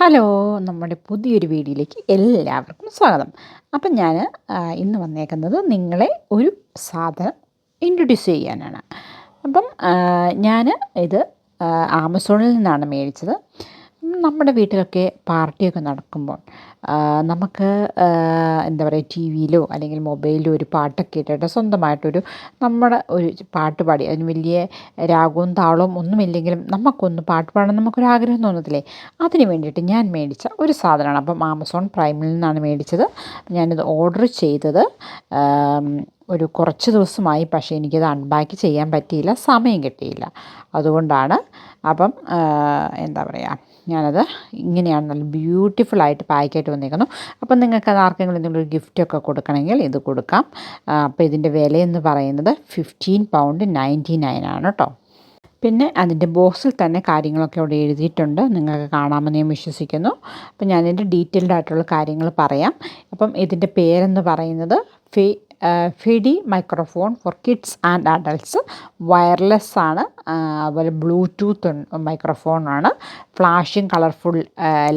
Hello നമ്മുടെ പുതിയൊരു വീഡിയോയിലേക്ക് എല്ലാവർക്കും സ്വാഗതം. അപ്പം ഞാൻ ഇന്ന് വന്നേക്കുന്നത് നിങ്ങളെ ഒരു സാധനം ഇൻട്രൊഡ്യൂസ് ചെയ്യാനാണ്. അപ്പം ഞാൻ ഇത് ആമസോണിൽ നിന്നാണ് മേടിച്ചത്. നമ്മുടെ വീട്ടിലൊക്കെ പാർട്ടിയൊക്കെ നടക്കുമ്പോൾ നമുക്ക് എന്താ പറയുക ടി വിയിലോ അല്ലെങ്കിൽ മൊബൈലിലോ ഒരു പാട്ടൊക്കെ ഇട്ടിട്ട് സ്വന്തമായിട്ടൊരു നമ്മുടെ ഒരു പാട്ട് പാടി അതിന് വലിയ രാഗവും താളവും ഒന്നുമില്ലെങ്കിലും നമുക്കൊന്ന് പാട്ട് പാടാൻ നമുക്കൊരു ആഗ്രഹം തോന്നത്തില്ലേ? അതിന് വേണ്ടിയിട്ട് ഞാൻ മേടിച്ച ഒരു സാധനമാണ്. അപ്പം ആമസോൺ പ്രൈമിൽ നിന്നാണ് മേടിച്ചത്. ഞാനിത് ഓർഡർ ചെയ്തത് ഒരു കുറച്ച് ദിവസമായി പക്ഷേ എനിക്കത് അൺപാക്ക് ചെയ്യാൻ പറ്റിയില്ല സമയം കിട്ടിയില്ല. അതുകൊണ്ടാണ് അപ്പം എന്താ പറയുക ഞാനത് ഇങ്ങനെയാണ് നല്ല ബ്യൂട്ടിഫുൾ ആയിട്ട് പാക്കായിട്ട് വന്നേക്കുന്നു. അപ്പം നിങ്ങൾക്ക് അത് ആർക്കെങ്കിലും എന്തെങ്കിലും ഒരു ഗിഫ്റ്റൊക്കെ കൊടുക്കണമെങ്കിൽ ഇത് കൊടുക്കാം. അപ്പോൾ ഇതിന്റെ വിലയെന്ന് പറയുന്നത് ഫിഫ്റ്റീൻ പൗണ്ട് നയന്റി നയൻ ആണ് കേട്ടോ. പിന്നെ അതിന്റെ ബോക്സിൽ തന്നെ കാര്യങ്ങളൊക്കെ അവിടെ എഴുതിയിട്ടുണ്ട്. നിങ്ങൾക്ക് കാണാമെന്ന് ഞാൻ വിശ്വസിക്കുന്നു. അപ്പം ഞാനിതിന്റെ ഡീറ്റെയിൽഡ് ആയിട്ടുള്ള കാര്യങ്ങൾ പറയാം. അപ്പം ഇതിന്റെ പേരെന്ന് പറയുന്നത് ഫേ ഫിഡി microphone for kids and adults wireless ആണ് അതുപോലെ ബ്ലൂടൂത്ത് മൈക്രോഫോണാണ് ഫ്ലാഷിങ് കളർഫുൾ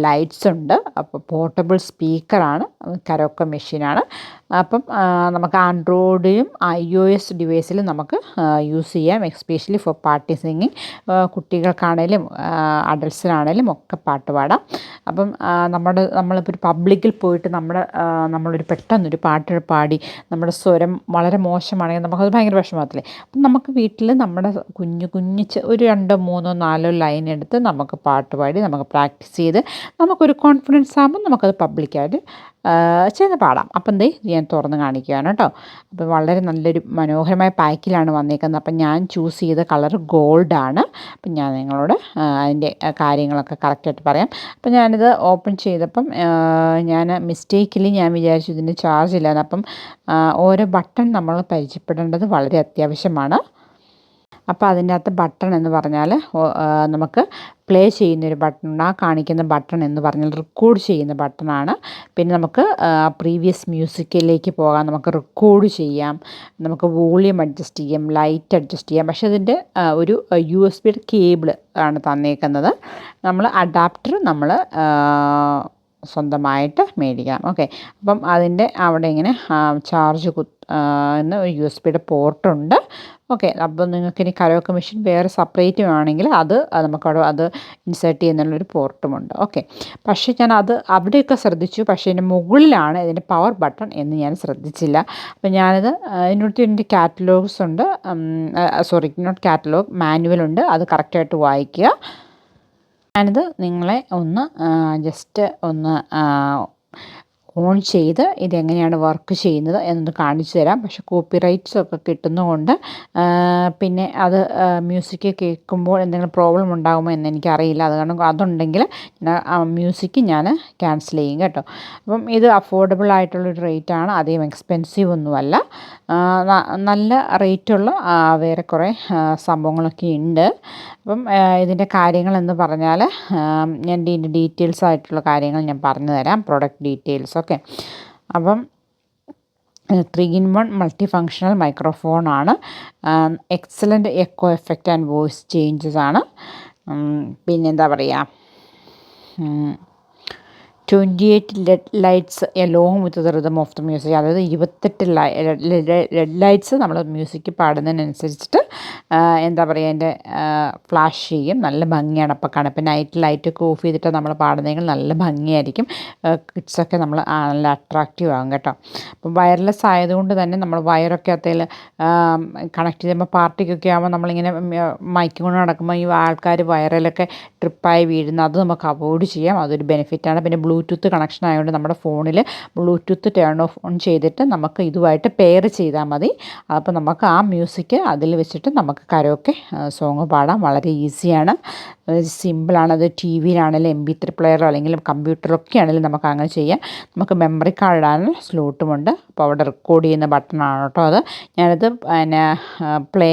ലൈറ്റ്സ് ഉണ്ട്. അപ്പോൾ പോർട്ടബിൾ സ്പീക്കറാണ് കരോക്ക മെഷീനാണ് അപ്പം നമുക്ക് ആൻഡ്രോയിഡിലും ഐ ഒ എസ് ഡിവൈസിലും നമുക്ക് യൂസ് ചെയ്യാം. എക്സ്പെഷ്യലി ഫോർ പാർട്ടി സിംഗിങ് കുട്ടികൾക്കാണേലും അഡൽട്സിനാണേലും ഒക്കെ പാട്ട് പാടാം. അപ്പം നമ്മുടെ നമ്മളിപ്പോൾ ഒരു പബ്ലിക്കിൽ പോയിട്ട് നമ്മുടെ നമ്മളൊരു പെട്ടെന്നൊരു പാട്ട് പാടി നമ്മുടെ സ്വരം വളരെ മോശമാണെങ്കിൽ നമുക്കത് ഭയങ്കര വിഷമത്തില്ലേ അപ്പം നമുക്ക് വീട്ടിൽ നമ്മുടെ കുഞ്ഞു കുഞ്ഞു ഒരു രണ്ടോ മൂന്നോ നാലോ ലൈൻ എടുത്ത് നമുക്ക് പാട്ട് പാടി നമുക്ക് പ്രാക്ടീസ് ചെയ്ത് നമുക്കൊരു കോൺഫിഡൻസ് ആകുമ്പോൾ നമുക്കത് പബ്ലിക്കായിട്ട് ചെയ്ത് പാടാം. അപ്പം എന്തേ ഞാൻ തുറന്ന് കാണിക്കുകയാണ് കേട്ടോ. അപ്പോൾ വളരെ നല്ലൊരു മനോഹരമായ പാക്കിലാണ് വന്നേക്കുന്നത്. അപ്പം ഞാൻ ചൂസ് ചെയ്ത കളർ ഗോൾഡാണ്. അപ്പം ഞാൻ നിങ്ങളോട് അതിന്റെ കാര്യങ്ങളൊക്കെ കറക്റ്റായിട്ട് പറയാം. അപ്പം ഞാനിത് ഓപ്പൺ ചെയ്തപ്പം ഞാൻ മിസ്റ്റേക്കിൽ ഞാൻ വിചാരിച്ചു ഇതിന്റെ ചാർജ് ഇല്ലാന്ന്. അപ്പം ഓരോ ബട്ടൺ നമ്മൾ പരിചയപ്പെടേണ്ടത് വളരെ അത്യാവശ്യമാണ്. അപ്പോൾ അതിന്റെ അകത്ത് ബട്ടൺ എന്ന് പറഞ്ഞാൽ നമുക്ക് പ്ലേ ചെയ്യുന്നൊരു ബട്ടൺ ആ കാണിക്കുന്ന ബട്ടൺ എന്ന് പറഞ്ഞാൽ റെക്കോർഡ് ചെയ്യുന്ന ബട്ടണാണ് പിന്നെ നമുക്ക് പ്രീവിയസ് മ്യൂസിക്കിലേക്ക് പോകാം. നമുക്ക് റെക്കോർഡ് ചെയ്യാം. നമുക്ക് വോളിയം അഡ്ജസ്റ്റ് ചെയ്യാം ലൈറ്റ് അഡ്ജസ്റ്റ് ചെയ്യാം. പക്ഷേ അതിന്റെ ഒരു യു എസ് ബിയുടെ കേബിൾ ആണ് തന്നേക്കുന്നത്. നമ്മൾ അഡാപ്റ്റർ നമ്മൾ സ്വന്തമായിട്ട് മേടിക്കാം. ഓക്കെ അപ്പം അതിന്റെ അവിടെ ഇങ്ങനെ ചാർജ് കുത്ത് എന്ന് ഒരു യു എസ് ബിയുടെ പോർട്ടുണ്ട് ഓക്കെ അപ്പോൾ നിങ്ങൾക്ക് ഇനി കരോക്കെ മെഷീൻ വേറെ സെപ്പറേറ്റ് വേണമെങ്കിൽ അത് നമുക്കവിടെ അത് ഇൻസേർട്ട് ചെയ്യുന്നുള്ളൊരു പോർട്ടുമുണ്ട് ഓക്കെ പക്ഷേ ഞാൻ അത് അവിടെയൊക്കെ ശ്രദ്ധിച്ചു. പക്ഷേ ഇതിന്റെ മുകളിലാണ് ഇതിന്റെ പവർ ബട്ടൺ എന്ന് ഞാൻ ശ്രദ്ധിച്ചില്ല. അപ്പോൾ ഞാനത് ഇതിനടുത്ത് ഇതിന്റെ കാറ്റലോഗ്സ് ഉണ്ട്. സോറി നോട്ട് കാറ്റലോഗ് മാനുവൽ ഉണ്ട്. അത് കറക്റ്റായിട്ട് വായിക്കുക. ഞാനിത് നിങ്ങളെ ഒന്ന് ജസ്റ്റ് ഒന്ന് ഓൺ ചെയ്ത് ഇതെങ്ങനെയാണ് വർക്ക് ചെയ്യുന്നത് എന്നൊന്ന് കാണിച്ചു തരാം. പക്ഷേ കോപ്പിറൈറ്റ്സ് ഒക്കെ കിട്ടുന്നതുകൊണ്ട് പിന്നെ അത് മ്യൂസിക് കേൾക്കുമ്പോൾ എന്തെങ്കിലും പ്രോബ്ലം ഉണ്ടാകുമോ എന്ന് എനിക്കറിയില്ല. അത് കാരണം അതുണ്ടെങ്കിൽ മ്യൂസിക് ഞാൻ ക്യാൻസൽ ചെയ്യും കേട്ടോ. അപ്പം ഇത് അഫോർഡബിൾ ആയിട്ടുള്ളൊരു റേറ്റാണ് അധികം എക്സ്പെൻസീവ് ഒന്നുമല്ല. നല്ല റേറ്റുള്ള വേറെ കുറേ സംഭവങ്ങളൊക്കെ ഉണ്ട്. അപ്പം ഇതിന്റെ കാര്യങ്ങളെന്ന് പറഞ്ഞാൽ ഞാൻ ഇതിന്റെ ഡീറ്റെയിൽസ് ആയിട്ടുള്ള കാര്യങ്ങൾ ഞാൻ പറഞ്ഞു തരാം. Product details okay. അപ്പം three in one multi functional microphone ആണ്. Excellent echo effect and voice changes ആണ്. പിന്നെ എന്താ പറയുക twenty eight LED lights along with the rhythm of the music അതായത് ഇരുപത്തെട്ട് ലൈ ലെഡ് ലൈറ്റ്സ് നമ്മൾ മ്യൂസിക് പാടുന്നതിനനുസരിച്ചിട്ട് എന്താ പറയുക അതിന്റെ ഫ്ലാഷ് ചെയ്യും. നല്ല ഭംഗിയാണ്. അപ്പോൾ കാണാൻ ഇപ്പോൾ നൈറ്റ് ലൈറ്റൊക്കെ ഓഫ് ചെയ്തിട്ട് നമ്മൾ പാടുന്നതെങ്കിൽ നല്ല ഭംഗിയായിരിക്കും. കിഡ്സൊക്കെ നമ്മൾ നല്ല അട്രാക്റ്റീവ് ആകും കേട്ടോ. അപ്പം വയർലെസ് ആയതുകൊണ്ട് തന്നെ നമ്മൾ വയറൊക്കെ അതിൽ കണക്ട് ചെയ്യുമ്പോൾ പാർട്ടിക്കൊക്കെ ആകുമ്പോൾ നമ്മളിങ്ങനെ മൈക്ക് കൊണ്ട് നടക്കുമ്പോൾ ഈ ആൾക്കാർ വയറിലൊക്കെ ട്രിപ്പായി വീഴുന്ന അത് നമുക്ക് അവോയ്ഡ് ചെയ്യാം. അതൊരു ബെനിഫിറ്റാണ് പിന്നെ ബ്ലൂടൂത്ത് കണക്ഷൻ ആയതുകൊണ്ട് നമ്മുടെ ഫോണിൽ ബ്ലൂടൂത്ത് ടേൺ ഓഫ് ഓൺ ചെയ്തിട്ട് നമുക്ക് ഇതുമായിട്ട് പെയർ ചെയ്താൽ മതി. അപ്പോൾ നമുക്ക് ആ മ്യൂസിക് അതിൽ വെച്ചിട്ട് നമുക്ക് കരോക്കെ സോങ് പാടാം. വളരെ ഈസിയാണ് സിമ്പിളാണ് അത് ടി വിയിലാണെങ്കിലും എം ബി ത്രീ പ്ലെയറോ അല്ലെങ്കിൽ കമ്പ്യൂട്ടറൊക്കെ ആണെങ്കിലും നമുക്ക് അങ്ങനെ ചെയ്യാം. നമുക്ക് മെമ്മറി കാർഡ് ഇടാൻ സ്ലോട്ടുമുണ്ട്. അപ്പോൾ അവിടെ റെക്കോർഡ് ചെയ്യുന്ന ബട്ടണാണ് കേട്ടോ അത്. ഞാനത് പിന്നെ പ്ലേ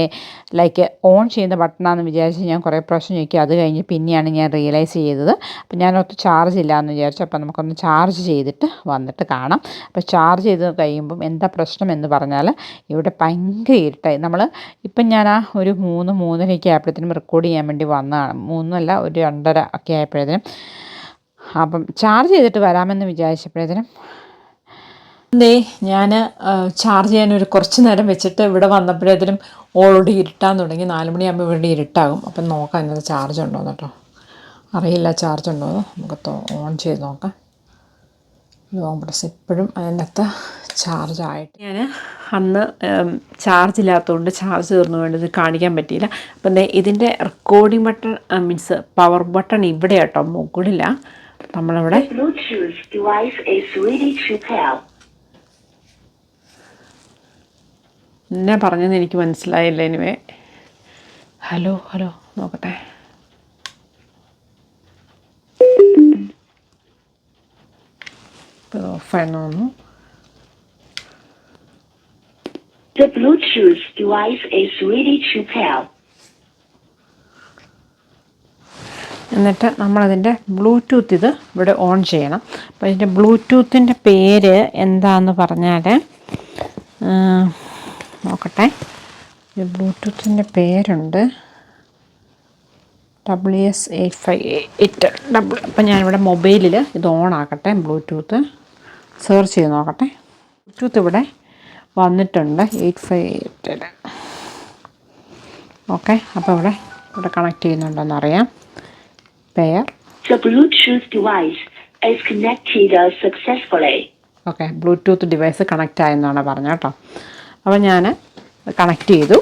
ലൈക്ക് ഓൺ ചെയ്യുന്ന ബട്ടണാണെന്ന് വിചാരിച്ച് ഞാൻ കുറേ പ്രാവശ്യം ചോദിക്കും അത് കഴിഞ്ഞ് പിന്നെയാണ് ഞാൻ റിയലൈസ് ചെയ്തത്. അപ്പോൾ ഞാനൊത്ത് ചാർജ് ഇല്ല എന്ന് വിചാരിച്ചു. അപ്പോൾ നമുക്കൊന്ന് ചാർജ് ചെയ്തിട്ട് വന്നിട്ട് കാണാം. അപ്പോൾ ചാർജ് ചെയ്ത് കഴിയുമ്പം എന്താ പ്രശ്നം എന്ന് പറഞ്ഞാൽ ഇവിടെ ഭയങ്കര ഇരുട്ടായി. നമ്മൾ ഇപ്പം ഞാൻ ആ ഒരു മൂന്ന് മൂന്നരയൊക്കെ ആയപ്പോഴത്തേനും റെക്കോർഡ് ചെയ്യാൻ വേണ്ടി വന്നതാണ്. മൂന്നല്ല ഒരു രണ്ടര ഒക്കെ ആയപ്പോഴത്തേനും അപ്പം ചാർജ് ചെയ്തിട്ട് വരാമെന്ന് വിചാരിച്ചപ്പോഴത്തേനും ദേ ഞാൻ ചാർജ് ചെയ്യാൻ ഒരു കുറച്ച് നേരം വെച്ചിട്ട് ഇവിടെ വന്നപ്പോഴത്തേനും ഓൾറെഡി ഇരുട്ടാൻ തുടങ്ങി. നാല് മണിയാകുമ്പോൾ ഇവിടെ ഇരുട്ടാകും. അപ്പം നോക്കാം ഇന്നത്തെ ചാർജ് ഉണ്ടോ കേട്ടോ. അറിയില്ല ചാർജ് ഉണ്ടോ നമുക്ക് ഓൺ ചെയ്ത് നോക്കാം. ലോങ് പ്രസ് ഇപ്പോഴും അതിനകത്ത് ചാർജ് ആയിട്ട് ഞാൻ അന്ന് ചാർജ് ഇല്ലാത്തതുകൊണ്ട് ചാർജ് തീർന്നു വേണ്ടത് കാണിക്കാൻ പറ്റിയില്ല. അപ്പം ദേ ഇതിന്റെ recording button means power button ഇവിടെ കേട്ടോ മുകളില്ല നമ്മളിവിടെ. എന്നെ പറഞ്ഞെന്ന് എനിക്ക് മനസ്സിലായില്ല എനിവേ ഹലോ ഹലോ നോക്കട്ടെ. ഇപ്പോൾ ഓഫായെന്ന് തോന്നുന്നു. The Bluetooth device is ready to pair. എന്നിട്ട് നമ്മളതിന്റെ ബ്ലൂടൂത്ത് ഇത് ഇവിടെ ഓൺ ചെയ്യണം. അപ്പോൾ ഇതിന്റെ ബ്ലൂടൂത്തിന്റെ പേര് എന്താന്ന് പറഞ്ഞാൽ നോക്കട്ടെ. ബ്ലൂടൂത്തിന്റെ പേരുണ്ട്. W S eight five eight double അപ്പം ഞാനിവിടെ മൊബൈലിൽ ഇത് ഓൺ ആക്കട്ടെ ബ്ലൂടൂത്ത് സെർച്ച് ചെയ്ത് നോക്കട്ടെ. ബ്ലൂടൂത്ത് ഇവിടെ വന്നിട്ടുണ്ട് എയ്റ്റ് ഫൈവ് എയ്റ്റ് ഓക്കെ അപ്പോൾ ഇവിടെ ഇവിടെ കണക്ട് ചെയ്യുന്നുണ്ടോയെന്ന് അറിയാം. Pair uh, okay Bluetooth device connect ആയെന്നാണ് പറഞ്ഞത് കേട്ടോ. അപ്പോൾ ഞാൻ കണക്ട് ചെയ്തു.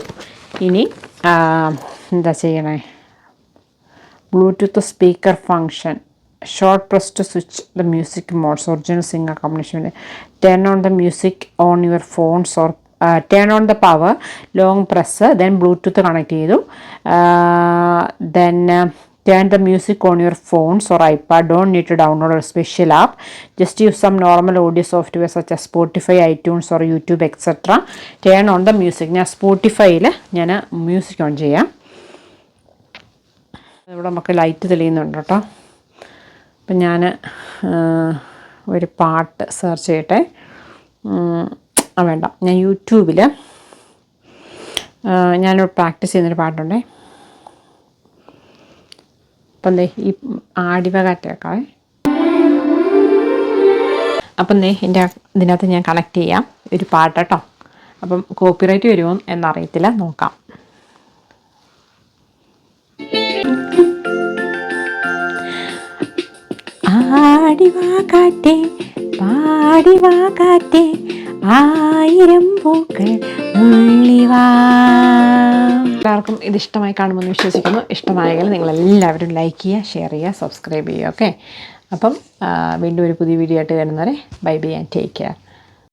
ഇനി എന്താ ചെയ്യണേ? Bluetooth speaker function short press to switch the music modes original sing accommodation turn on the music on your phones or turn on the power long press then Bluetooth connect ചെയ്തു. Then turn the music on your phones or iPad don't need to download ഒരു special app just use some normal audio software such Spotify iTunes or YouTube etcetera turn on the music ഞാൻ സ്പോട്ടിഫൈയിൽ ഞാൻ music on ചെയ്യാം. ഇവിടെ നമുക്ക് light തെളിയുന്നുണ്ട് കേട്ടോ. അപ്പം ഞാൻ ഒരു പാട്ട് സെർച്ച് ചെയ്യട്ടെ. ആ വേണ്ട. ഞാൻ യൂട്യൂബിൽ ഞാനൊരു പ്രാക്ടീസ് ചെയ്യുന്നൊരു പാട്ടുണ്ടേ. അപ്പം ദേ ഈ ആടിവ കാറ്റേക്കാവേ അപ്പം ദേ എന്റെ ഇതിനകത്ത് ഞാൻ കണക്ട് ചെയ്യാം. ഒരു പാട്ട് കേട്ടോ. അപ്പം കോപ്പിറൈറ്റ് വരുമോ എന്നറിയത്തില്ല. നോക്കാം. ആടിവാ കാറ്റേ പാടിവാ കാറ്റേ ആയിരം പൂക്കൾ എല്ലാവർക്കും ഇത് ഇഷ്ടമായി കാണുമെന്ന് വിശ്വസിക്കുന്നു. ഇഷ്ടമായെങ്കിൽ നിങ്ങൾ എല്ലാവരും ലൈക്ക് ചെയ്യുക ഷെയർ ചെയ്യുക സബ്സ്ക്രൈബ് ചെയ്യുക ഓക്കെ അപ്പം വീണ്ടും ഒരു പുതിയ വീഡിയോ ആയിട്ട് വരുന്നവരെ bye bye and take care